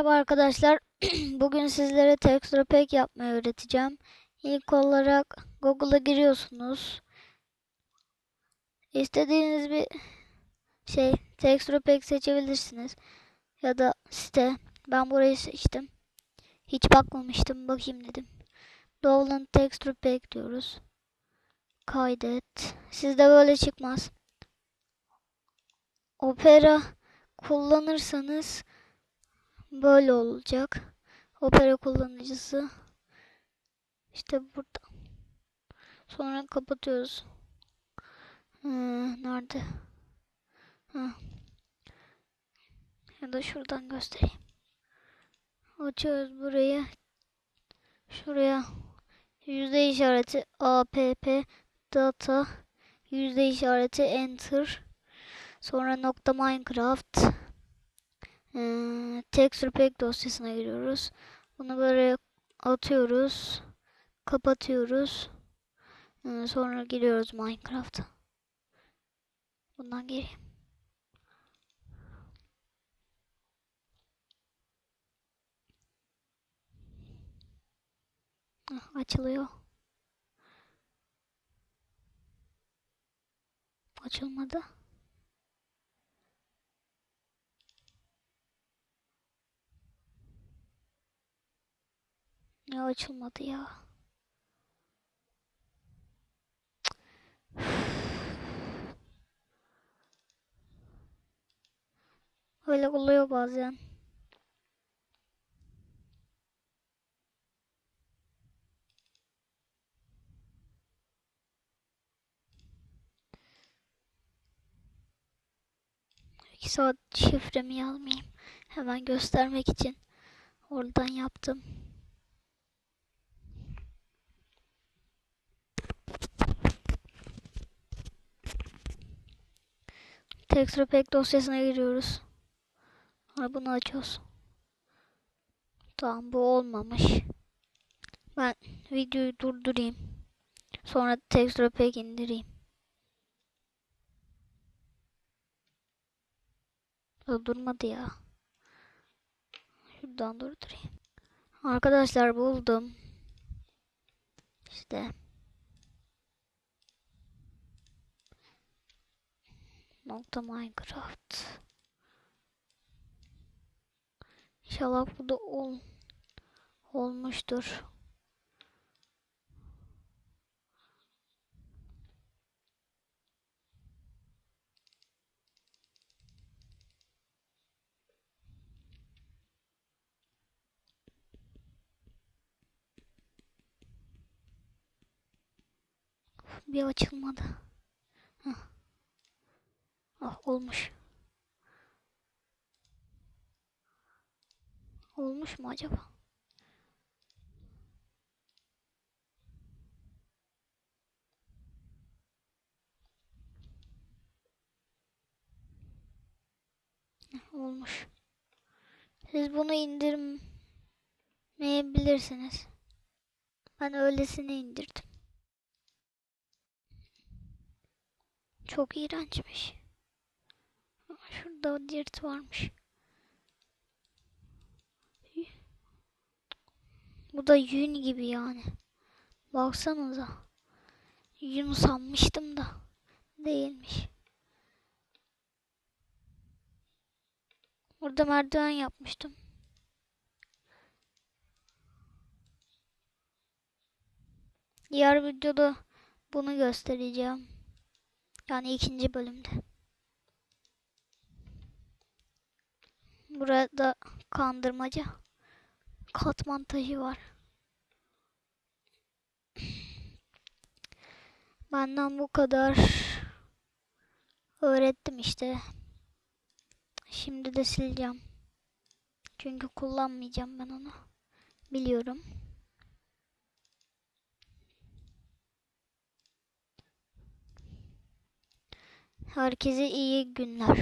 Merhaba arkadaşlar. Bugün sizlere texture pack yapmayı öğreteceğim. İlk olarak Google'a giriyorsunuz. İstediğiniz bir şey texture pack seçebilirsiniz. Ya da site. Ben burayı seçtim. Hiç bakmamıştım. Bakayım dedim. Download texture pack diyoruz. Kaydet. Sizde böyle çıkmaz. Opera kullanırsanız böyle olacak. Opera kullanıcısı işte burada. Sonra kapatıyoruz. Ee, nerede? Ha. Ya da şuradan göstereyim. Açıyoruz burayı. Şuraya yüzde işareti app data yüzde işareti enter sonra nokta minecraft ee, texture pack dosyasına giriyoruz. Bunu böyle atıyoruz. Kapatıyoruz. Ee, sonra giriyoruz Minecraft'a. Bundan gireyim. Hah, açılıyor. Açılmadı. Ya açılmadı ya. Öyle oluyor bazen. İki saat şifremi yazmayayım. Hemen göstermek için oradan yaptım. Texture pack dosyasına giriyoruz. Sonra bunu açıyoruz. Tamam bu olmamış. Ben videoyu durdurayım. Sonra texture pack indireyim. O durmadı ya. Şuradan durdurayım. Arkadaşlar buldum. İşte. Nokta Minecraft. İnşallah bu da ol olmuştur. Bir açılmadı. Heh. Ah olmuş. Olmuş mu acaba? Heh, Olmuş. Siz bunu indirmeyebilirsiniz. Ben öylesine indirdim. Çok iğrençmiş. Şurada dirt varmış. Bu da yün gibi yani. Baksanıza. Yün sanmıştım da. Değilmiş. Burada merdiven yapmıştım. Diğer videoda bunu göstereceğim. Yani ikinci bölümde. Burada kandırmaca. Katman taşı var. Benden bu kadar. Öğrettim işte. Şimdi de sileceğim. Çünkü kullanmayacağım ben onu. Biliyorum. Herkese iyi günler.